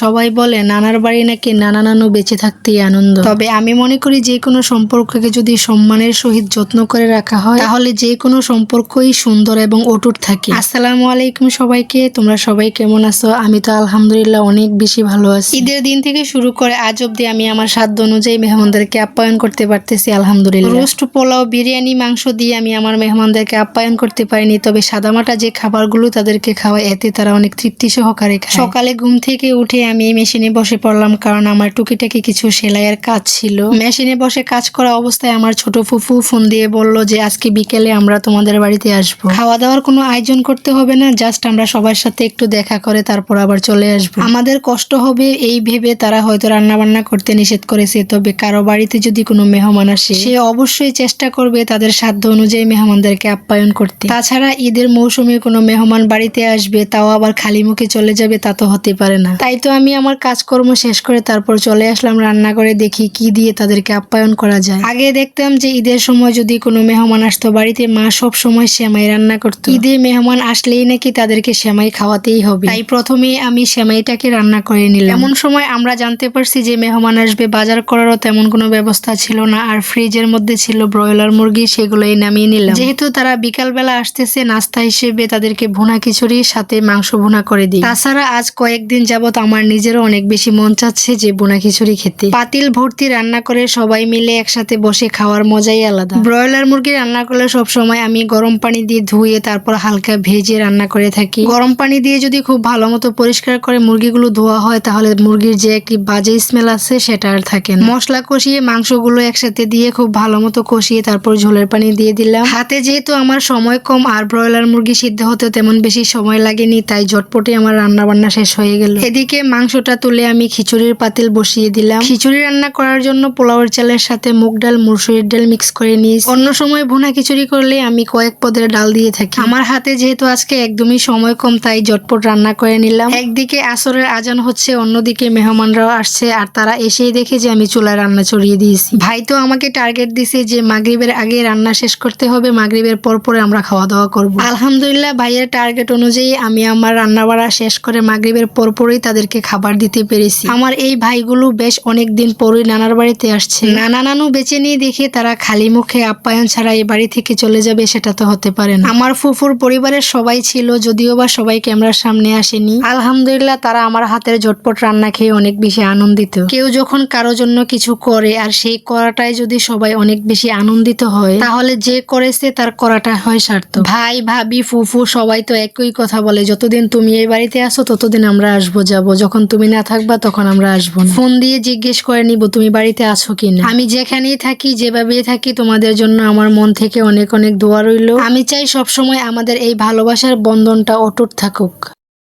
সবাই বলে, নানার বাড়ি নাকি নানা নানু বেঁচে থাকতেই আনন্দ। তবে আমি মনে করি যে কোনো সম্পর্ককে যদি সম্মানের সহিত যত্ন করে রাখা হয়, তাহলে যে কোনো সম্পর্কই সুন্দর এবং অটুট থাকে। আসসালামু আলাইকুম সবাইকে, তোমরা সবাই কেমন আছো? আমি তো আলহামদুলিল্লাহ অনেক বেশি ভালো আছি। ঈদের দিন থেকে শুরু করে আজ অব্দি আমি আমার সাধ্য অনুযায়ী মেহমানদেরকে আপ্যায়ন করতে পারতেছি, আলহামদুলিল্লাহ। রোস্ট, পোলাও, বিরিয়ানি, মাংস দিয়ে আমি আমার মেহমানদেরকে আপ্যায়ন করতে পারিনি, তবে সাদামাটা যে খাবারগুলো তাদেরকে খাওয়াই, এতে তারা অনেক তৃপ্তি সহকারে খায়। সকালে ঘুম থেকে উঠে আমি এই মেশিনে বসে পড়লাম কারণ আমার টুকিটাকি কিছু সেলাইয়ের কাজ ছিল। মেশিনে বসে কাজ করা অবস্থায় আমার ছোট ফুফু ফোন দিয়ে বলল যে, আজকে বিকেলে আমরা তোমাদের বাড়িতে আসব। খাওয়া দাওয়ার কোনো আয়োজন করতে হবে না, জাস্ট আমরা সবার সাথে একটু দেখা করে তারপর আবার চলে আসব। আমাদের কষ্ট হবে এই ভেবে তারা হয়তো রান্না বান্না করতে নিষেধ করেছে, তবে কারও বাড়িতে যদি কোনো মেহমান আসে, সে অবশ্যই চেষ্টা করবে তাদের সাধ্য অনুযায়ী মেহমানদেরকে আপ্যায়ন করতে। তাছাড়া ঈদের মৌসুমে কোনো মেহমান বাড়িতে আসবে, তাও আবার খালি মুখে চলে যাবে, তা তো হতে পারে না। তাই তো আমি আমার কাজকর্ম শেষ করে তারপর চলে আসলাম রান্না করে দেখি কি দিয়ে তাদেরকে আপ্যায়ন করা যায়। আগে দেখতাম যে ঈদের সময় যদি কোনো মেহমান আসতো বাড়িতে, মা সব সময় সেমাই রান্না করতো। ঈদে মেহমান আসলেই নাকি তাদেরকে সেমাই খাওয়াতেই হবে। তাই প্রথমে আমি সেমাইটাকে রান্না করে নিলাম। এমন সময় আমরা জানতে পারছি যে মেহমান আসবে, বাজার করারও তেমন কোনো ব্যবস্থা ছিল না আর ফ্রিজের মধ্যে ছিল ব্রয়লার মুরগি, সেগুলোই নামিয়ে নিলাম। যেহেতু তারা বিকালবেলা আসতেছে, নাস্তা হিসেবে তাদেরকে ভুনা খিচুড়ি সাথে মাংস ভুনা করে দিই। তাছাড়া আজ কয়েকদিন যাবত আমার নিজেরও অনেক বেশি মন চাচ্ছে যে ভুনা খিচুড়ি খেতে। পাতিল ভর্তি রান্না করে সবাই মিলে একসাথে বসে খাওয়ার মজাই আলাদা। ব্রয়লার মুরগি রান্না করলে সব সময় আমি গরম পানি দিয়ে ধুয়ে তারপর হালকা ভেজে রান্না করে থাকি। গরম পানি দিয়ে যদি খুব ভালো মতো পরিষ্কার করে মুরগিগুলো ধোয়া হয়, তাহলে মুরগির যে একটি বাজে স্মেল আছে, সেটা আর থাকে না। মশলা কষিয়ে মাংসগুলো একসাথে দিয়ে খুব ভালো মতো কষিয়ে তারপর ঝোলের পানি দিয়ে দিলাম। হাতে যেহেতু আমার সময় কম আর ব্রয়লার মুরগি সিদ্ধ হতে তেমন বেশি সময় লাগেনি, তাই ঝটপটে আমার রান্না বান্না শেষ হয়ে গেল। এদিকে মাংসটা তুলে আমি খিচুড়ির পাতিল বসিয়ে দিলাম। খিচুড়ি রান্না করার জন্য পোলাওয়ের চালের সাথে মুগ ডাল, মুসুরির ডাল মিক্স করে নিয়েছি। অন্য সময় ভুনা খিচুড়ি করলে আমি কয়েক পদের ডাল দিয়ে থাকি। আমার হাতে যেহেতু আজকে একদমই সময় কম, তাই জটপট রান্না করে নিলাম। একদিকে আসরের আজান হচ্ছে, অন্যদিকে মেহমানরাও আসছে, আর তারা এসেই দেখে যে আমি চুলায় রান্না চড়িয়ে দিয়েছি। ভাই তো আমাকে টার্গেট দিছে যে মাগরিবের আগে রান্না শেষ করতে হবে, মাগরিবের পর পরে আমরা খাওয়া দাওয়া করব। আলহামদুলিল্লাহ, ভাইয়ের টার্গেট অনুযায়ী আমি আমার রান্না বাড়া শেষ করে মাগরিবের পর পরই তাদেরকে খাবার দিতে পেরেছি। আমার এই ভাইগুলো বেশ অনেক দিন পরই নানার বাড়িতে আসছে। নানা নানু বেঁচে নিয়ে দেখে তারা খালি মুখে আপ্যায়ন ছাড়া এই বাড়ি থেকে চলে যাবে সেটা তো হতে পারে না। আমার ফুফুর পরিবারের সবাই ছিল, যদিও বা সবাই ক্যামেরার সামনে আসেনি। আলহামদুলিল্লাহ তারা আমার হাতের ঝটপট রান্না খেয়ে অনেক বেশি আনন্দিত। কেউ যখন কারও জন্য কিছু করে আর সেই করাটাই যদি সবাই অনেক বেশি আনন্দিত হয়, তাহলে যে করেছে তার করাটা হয় সার্থক। ভাই, ভাবি, ফুফু সবাই তো একই কথা বলে, যতদিন তুমি এই বাড়িতে আসো ততদিন আমরা আসব, যাব। যখন তুমি না থাকবা তখন আমরা আসব না। ফোন দিয়ে জিজ্ঞেস করে নিব তুমি বাড়িতে আছো কিনা? আমি যেখানেই থাকি যেভাবে থাকি তোমাদের জন্য আমার মন থেকে অনেক অনেক দোয়া রইল। আমি চাই সবসময় আমাদের এই ভালোবাসার বন্ধনটা অটুট থাকুক।